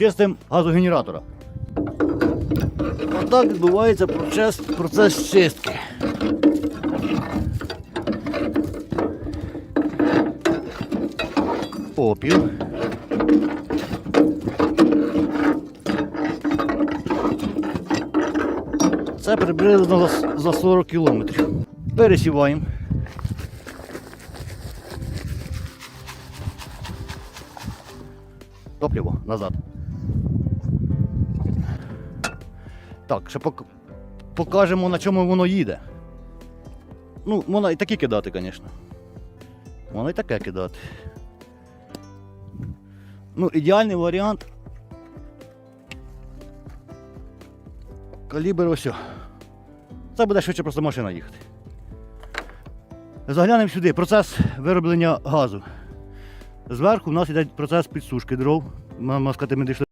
чистимо газогенератора. Отак відбувається процес, процес чистки. Попіл. Це приблизно за 40 кілометрів. Пересіваємо. Топливо назад. Так, ще пок... покажемо, на чому воно їде. Ну, можна і такі кидати, звісно. Можна і таке кидати. Ну, ідеальний варіант. Калібр ось. Це буде швидше просто машина їхати. Заглянемо сюди. Процес вироблення газу. Зверху в нас йде процес підсушки дров. Ми дійшли